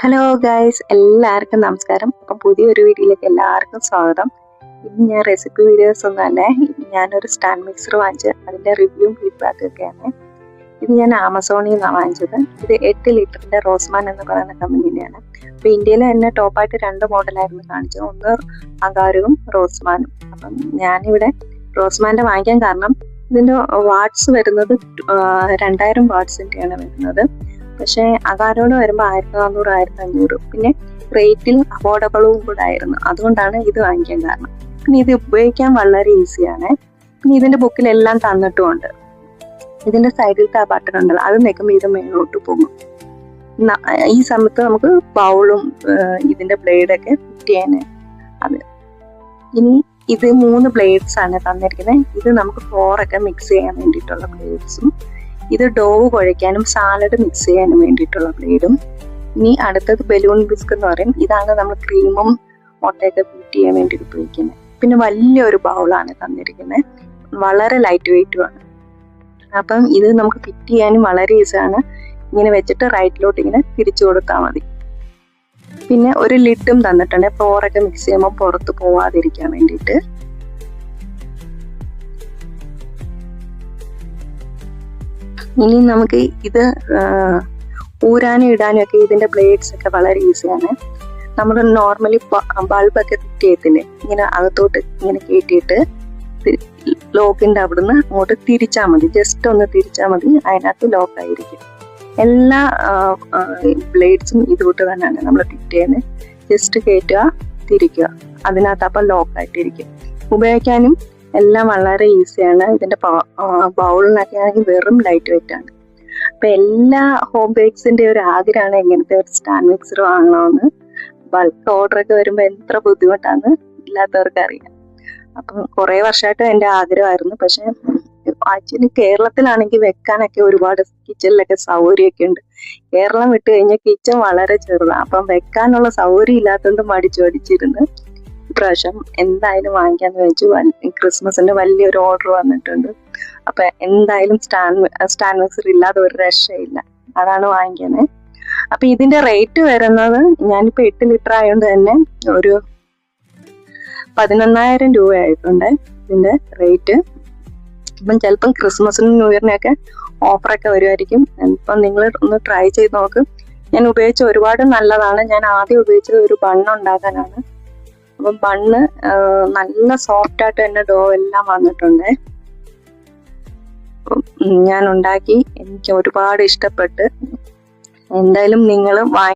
Hello guys എല്ലാവർക്കും നമസ്കാരം. അപ്പം പുതിയൊരു വീഡിയോയിലേക്ക് എല്ലാവർക്കും സ്വാഗതം. ഇന്ന് ഞാൻ റെസിപ്പി വീഡിയോസ് ഒന്നും ഒന്നല്ലേ ഞാനൊരു സ്റ്റാൻഡ് മിക്സർ വാങ്ങിച്ച് അതിന്റെ റിവ്യൂ ഫീഡ്ബാക്ക് ഒക്കെയാണ് ഇത് ഞാൻ ആമസോണിൽ നിന്നാണ് വാങ്ങിച്ചത്. ഇത് എട്ട് ലിറ്ററിന്റെ റോസ്മാൻ എന്ന് പറയുന്ന കമ്പനിയുടെയാണ് അപ്പോൾ ഇന്ത്യയിൽ തന്നെ ടോപ്പായിട്ട് രണ്ട് മോഡലായിരുന്നു കാണിച്ചത്. ഒന്ന് അകാരവും റോസ്മാനും. അപ്പം ഞാനിവിടെ റോസ്മാന്റെ വാങ്ങിക്കാൻ കാരണം ഇതിന്റെ വാട്ട്സ് വരുന്നത് രണ്ടായിരം വാട്ട്സിന്റെയാണ് വരുന്നത്. പക്ഷേ അകാരോട് വരുമ്പോൾ ആയിരത്തി നാനൂറ് ആയിരത്തി അഞ്ഞൂറ്. പിന്നെ റേറ്റിൽ അഫോർഡബിളും കൂടെ ആയിരുന്നു അതുകൊണ്ടാണ് ഇത് വാങ്ങിക്കാൻ കാരണം. പിന്നെ ഇത് ഉപയോഗിക്കാൻ വളരെ ഈസിയാണ്. പിന്നെ ഇതിന്റെ ബുക്കിലെല്ലാം തന്നിട്ടുമുണ്ട്. ഇതിന്റെ സൈഡിലത്തെ ആ ബട്ടൺ ഉണ്ടല്ലോ അത് നിൽക്കുമ്പോൾ ഇത് മേലോട്ട് പോകും. ഈ സമയത്ത് നമുക്ക് ബൗളും ഇതിന്റെ ബ്ലേഡൊക്കെ ഫിറ്റ് ചെയ്യാൻ അത് ഇനി ഇത് മൂന്ന് ബ്ലേഡ്സ് ആണ് തന്നിരിക്കുന്നത്. ഇത് നമുക്ക് ഫ്ലോറൊക്കെ മിക്സ് ചെയ്യാൻ വേണ്ടിയിട്ടുള്ള ബ്ലേഡ്സും ഇത് ഡോവ് കുഴയ്ക്കാനും സാലഡ് മിക്സ് ചെയ്യാനും വേണ്ടിയിട്ടുള്ള ബ്ലേഡും ഇനി അടുത്തത് ബലൂൺ ബിസ്ക് എന്ന് പറയും. ഇതാണ് നമ്മൾ ക്രീമും മുട്ടയൊക്കെ ബീറ്റ് ചെയ്യാൻ വേണ്ടി ഉപയോഗിക്കുന്നത്. പിന്നെ വലിയൊരു ബൗളാണ് തന്നിരിക്കുന്നത്. വളരെ ലൈറ്റ് വെയിറ്റുമാണ് അപ്പം ഇത് നമുക്ക് ഫിറ്റ് ചെയ്യാനും വളരെ ഈസിയാണ് ഇങ്ങനെ വെച്ചിട്ട് റൈറ്റിലോട്ട് ഇങ്ങനെ തിരിച്ചു കൊടുത്താൽ മതി. പിന്നെ ഒരു ലിഡും തന്നിട്ടുണ്ട്. ഫ്ലോറൊക്കെ മിക്സ് ചെയ്യുമ്പോൾ പുറത്ത് പോവാതിരിക്കാൻ വേണ്ടിയിട്ട്. ഇനി നമുക്ക് ഇത് ഊരാനും ഇടാനും ഒക്കെ ഇതിന്റെ ബ്ലേഡ്സ് ഒക്കെ വളരെ ഈസിയാണ് നമ്മൾ നോർമലി ബൾബൊക്കെ ഫിറ്റ് ചെയ്യത്തില്ലേ ഇങ്ങനെ അകത്തോട്ട് ഇങ്ങനെ കയറ്റിയിട്ട് ലോക്കിന്റെ അവിടുന്ന് അങ്ങോട്ട് തിരിച്ചാൽ മതി. ജസ്റ്റ് ഒന്ന് തിരിച്ചാൽ മതി. അതിനകത്ത് ലോക്ക് ആയിരിക്കും. എല്ലാ ബ്ലേഡ്സും ഇതുകൊണ്ട് തന്നെയാണ് നമ്മൾ ഫിറ്റ് ചെയ്യുന്നത് ജസ്റ്റ് കയറ്റുക തിരിക്കുക. അതിനകത്ത് അപ്പം ലോക്ക് ആയിട്ടിരിക്കും. ഉപയോഗിക്കാനും എല്ലാം വളരെ ഈസിയാണ്. ഇതിന്റെ ബൗളിനൊക്കെ ആണെങ്കിൽ വെറും ലൈറ്റ് വെയിറ്റ് ആണ്. അപ്പൊ എല്ലാ ഹോം ബേക്സിന്റെ ഒരു ആഗ്രഹമാണ് എങ്ങനത്തെ ഒരു സ്റ്റാൻഡ് മിക്സർ വാങ്ങണമെന്ന് ബൾക്ക് ഓർഡർ ഒക്കെ വരുമ്പോൾ എത്ര ബുദ്ധിമുട്ടാന്ന് ഇല്ലാത്തവർക്ക് അറിയാം. അപ്പം കുറെ വർഷമായിട്ട് എന്റെ ആഗ്രഹമായിരുന്നു. പക്ഷെ ആക്ച്വലി കേരളത്തിലാണെങ്കിൽ വെക്കാനൊക്കെ ഒരുപാട് കിച്ചണിലൊക്കെ സൗകര്യമൊക്കെ ഉണ്ട്. കേരളം വിട്ട് കഴിഞ്ഞാൽ കിച്ചൺ വളരെ ചെറുതാണ്. അപ്പം വെക്കാനുള്ള സൗകര്യം ഇല്ലാത്തതുകൊണ്ട് മടിച്ചു മടിച്ചിരുന്ന് ഇപ്രാവശ്യം എന്തായാലും വാങ്ങിക്കാന്ന് വെച്ചു ക്രിസ്മസിന്റെ ക്രിസ്മസിന് വലിയൊരു ഓർഡർ വന്നിട്ടുണ്ട്. അപ്പൊ എന്തായാലും സ്റ്റാൻ സ്റ്റാൻ മിക്സർ ഇല്ലാതെ ഒരു രക്ഷയില്ല. അതാണ് വാങ്ങിക്കുന്നത് അപ്പൊ ഇതിന്റെ റേറ്റ് വരുന്നത് ഞാനിപ്പോ എട്ട് ലിറ്റർ ആയതുകൊണ്ട് തന്നെ ഒരു പതിനൊന്നായിരം രൂപ ആയിട്ടുണ്ട് ഇതിന്റെ റേറ്റ് ഇപ്പം ചിലപ്പം ക്രിസ്മസിനും ന്യൂ ഇയറിനൊക്കെ ഓഫറൊക്കെ വരുമായിരിക്കും ഇപ്പം നിങ്ങൾ ഒന്ന് ട്രൈ ചെയ്ത് നോക്ക്. ഞാൻ ഉപയോഗിച്ച ഒരുപാട് നല്ലതാണ്. ഞാൻ ആദ്യം ഉപയോഗിച്ചത് ഒരു ബണ്ണ് ഉണ്ടാക്കാനാണ് അപ്പം ബണ്ണ് നല്ല സോഫ്റ്റ് ആയിട്ട് തന്നെ ഡോ എല്ലാം വന്നിട്ടുണ്ട്. ഞാൻ ഉണ്ടാക്കി എനിക്ക് ഒരുപാട് ഇഷ്ടപ്പെട്ട്. എന്തായാലും നിങ്ങൾ വാങ്ങി